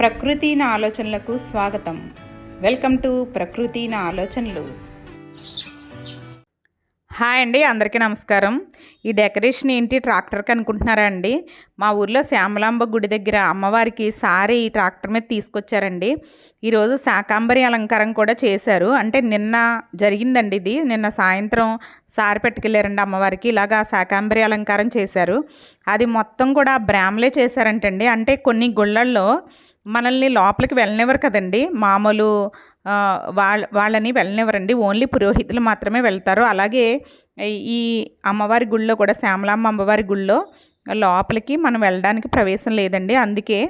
ప్రకృతి నా ఆలోచనలకు స్వాగతం. వెల్కమ్ టు ప్రకృతి నా ఆలోచనలు. హాయ్ అండి అందరికీ నమస్కారం. ఈ డెకరేషన్ ఏంటి? ట్రాక్టర్కి అనుకుంటున్నారా అండి? మా ఊర్లో శ్యామలాంబ గుడి దగ్గర అమ్మవారికి సారి ఈ ట్రాక్టర్ మీద తీసుకొచ్చారండి. ఈరోజు శాకాంబరి అలంకారం కూడా చేశారు. అంటే నిన్న జరిగిందండి ఇది. నిన్న సాయంత్రం సారి పెట్టుకెళ్ళారండి అమ్మవారికి. ఇలాగా శాకాంబరి అలంకారం చేశారు. అది మొత్తం కూడా బ్రామ్లే చేశారంటండి. అంటే కొన్ని గుళ్ళల్లో మనల్ని లోపలికి వెళ్ళనివ్వరు కదండి. మామూలు వాళ్ళ వాళ్ళని వెళ్ళనివ్వరండి. ఓన్లీ పురోహితులు మాత్రమే వెళ్తారు. అలాగే ఈ అమ్మవారి గుళ్ళో కూడా శ్యామలమ్మ అమ్మవారి గుళ్ళో లోపలికి మనం వెళ్ళడానికి ప్రవేశం లేదండి. అందుకే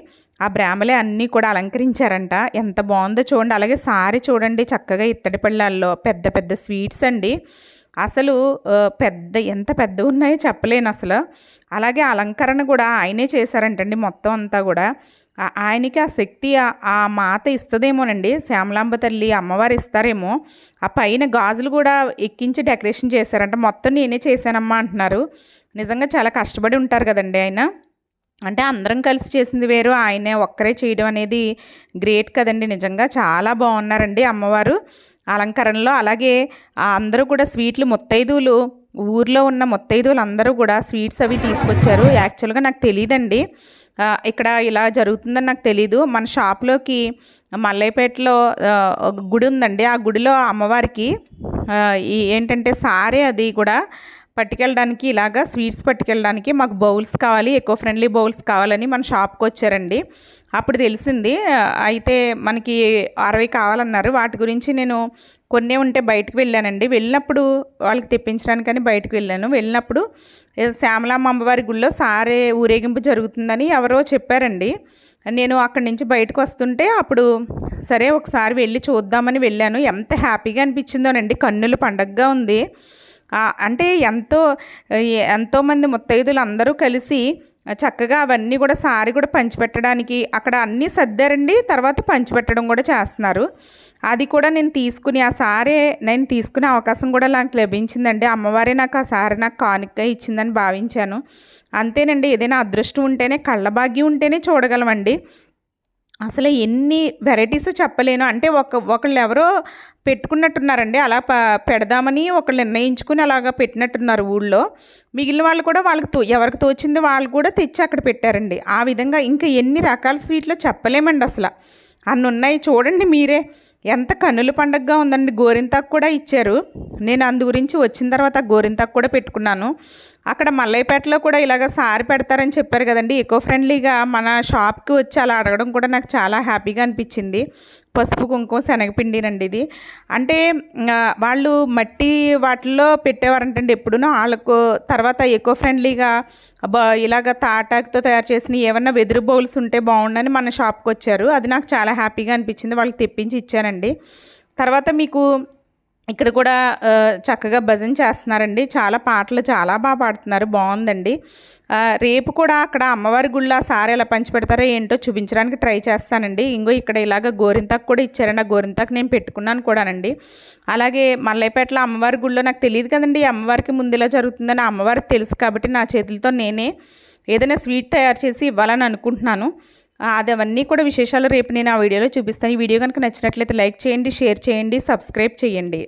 ఆ బ్రాహ్మలే అన్నీ కూడా అలంకరించారంట. ఎంత బాగుందో చూడండి. అలాగే సారీ చూడండి చక్కగా ఇత్తడి పళ్ళాల్లో. పెద్ద పెద్ద స్వీట్స్ అండి. అసలు పెద్ద ఎంత పెద్ద ఉన్నాయో చెప్పలేను అసలు. అలాగే అలంకరణ కూడా ఆయనే చేశారంటండి మొత్తం అంతా కూడా. ఆయనకి ఆ శక్తి ఆ- మాత ఇస్తుందేమోనండి. శ్యామలాంబ తల్లి అమ్మవారు ఇస్తారేమో. ఆ పైన గాజులు కూడా ఎక్కించి డెకరేషన్ చేశారంట. మొత్తం నేనే చేశానమ్మా అంటున్నారు. నిజంగా చాలా కష్టపడి ఉంటారు కదండి ఆయన. అంటే అందరం కలిసి చేసింది వేరు. ఆయనే ఒక్కరే చేయడం అనేది గ్రేట్ కదండి. నిజంగా చాలా బాగున్నారండి అమ్మవారు. అలంకరణలో అలాగే అందరూ కూడా స్వీట్లు ముత్తైదువులు ఊర్లో ఉన్న ముత్తైదువులు అందరూ కూడా స్వీట్స్ అవి తీసుకొచ్చారు. యాక్చువల్గా నాకు తెలియదండి ఇక్కడ ఇలా జరుగుతుందని నాకు తెలీదు. మన షాప్లోకి మల్లైపేటలో ఒక గుడి ఉందండి. ఆ గుడిలో అమ్మవారికి ఏంటంటే సారే అది కూడా పట్టుకెళ్ళడానికి ఇలాగా స్వీట్స్ పట్టుకెళ్ళడానికి మాకు బౌల్స్ కావాలి ఎకో ఫ్రెండ్లీ బౌల్స్ కావాలని మన షాప్కి వచ్చారండి. అప్పుడు తెలిసింది. అయితే మనకి అరవై కావాలన్నారు. వాటి గురించి నేను కొన్నే ఉంటే బయటకు వెళ్ళానండి. వెళ్ళినప్పుడు వాళ్ళకి తెప్పించడానికని బయటకు వెళ్ళాను. వెళ్ళినప్పుడు శ్యామలమ్మ శ్యామలామ్మ అమ్మవారి గుళ్ళో సారే ఊరేగింపు జరుగుతుందని ఎవరో చెప్పారండి. నేను అక్కడి నుంచి బయటకు వస్తుంటే అప్పుడు సరే ఒకసారి వెళ్ళి చూద్దామని వెళ్ళాను. ఎంత హ్యాపీగా అనిపించిందోనండి. కన్నుల పండగగా ఉంది. అంటే ఎంతో ఎంతోమంది ముత్తైదులు అందరూ కలిసి చక్కగా అవన్నీ కూడా సారి కూడా పంచిపెట్టడానికి అక్కడ అన్నీ సర్దారండి తర్వాత పంచిపెట్టడం కూడా చేస్తున్నారు. అది కూడా నేను తీసుకుని ఆ సారే నేను తీసుకునే అవకాశం కూడా నాకు లభించిందండి. అమ్మవారే నాకు ఆ సారి నాకు కానుక ఇచ్చిందని భావించాను. అంతేనండి ఏదైనా అదృష్టం ఉంటేనే కళ్ళభాగ్యం ఉంటేనే చూడగలమండి. అసలు ఎన్ని వెరైటీస్ చెప్పలేను. అంటే ఒక ఒకళ్ళు ఎవరో పెట్టుకున్నట్టున్నారండి. అలా ప పెడదామని ఒకళ్ళు నిర్ణయించుకుని అలాగా పెట్టినట్టున్నారు ఊళ్ళో. మిగిలిన వాళ్ళు కూడా వాళ్ళకి తో ఎవరికి తోచింది వాళ్ళు కూడా తెచ్చి అక్కడ పెట్టారండి. ఆ విధంగా ఇంకా ఎన్ని రకాల స్వీట్లు చెప్పలేమండి అసలు. అన్ని ఉన్నాయి చూడండి మీరే. ఎంత కన్నుల పండగగా ఉందండి. గోరింతాకు కూడా ఇచ్చారు. నేను అందు గురించి వచ్చిన తర్వాత గోరింతాకు కూడా పెట్టుకున్నాను. అక్కడ మల్లయ్యపేటలో కూడా ఇలాగ సారి పెడతారని చెప్పారు కదండి. ఎకో ఫ్రెండ్లీగా మన షాప్కి వచ్చి అలా అడగడం కూడా నాకు చాలా హ్యాపీగా అనిపించింది. పసుపు కుంకుమ శనగపిండినండి ఇది. అంటే వాళ్ళు మట్టి వాటిల్లో పెట్టేవారంటండి ఎప్పుడూనో. వాళ్ళకు తర్వాత ఎకో ఫ్రెండ్లీగా ఇలాగ తాటాకుతో తయారు చేసిన ఏమన్నా వెదురు బౌల్స్ ఉంటే బాగుండని మన షాప్కి వచ్చారు. అది నాకు చాలా హ్యాపీగా అనిపించింది. వాళ్ళకి తెప్పించి ఇచ్చానండి తర్వాత మీకు ఇక్కడ కూడా చక్కగా భజన చేస్తున్నారండి. చాలా పాటలు చాలా బాగా పాడుతున్నారు. బాగుందండి. రేపు కూడా అక్కడ అమ్మవారి గుళ్ళ సారి ఎలా పంచి పెడతారో ఏంటో చూపించడానికి ట్రై చేస్తానండి. ఇంకో ఇక్కడ ఇలాగ గోరింతాకు కూడా ఇచ్చారండి. ఆ గోరింతాకు నేను పెట్టుకున్నాను కూడానండి. అలాగే మల్లయ్యపేటలో అమ్మవారి గుళ్ళో నాకు తెలియదు కదండి. అమ్మవారికి ముందు ఇలా జరుగుతుందని అమ్మవారికి తెలుసు కాబట్టి నా చేతులతో నేనే ఏదైనా స్వీట్ తయారు చేసి ఇవ్వాలని అనుకుంటున్నాను. అది అవన్నీ కూడా విశేషాలు రేపు నేను ఆ వీడియోలో చూపిస్తాను. ఈ వీడియో కనుక నచ్చినట్లయితే లైక్ చేయండి షేర్ చేయండి సబ్స్క్రైబ్ చేయండి.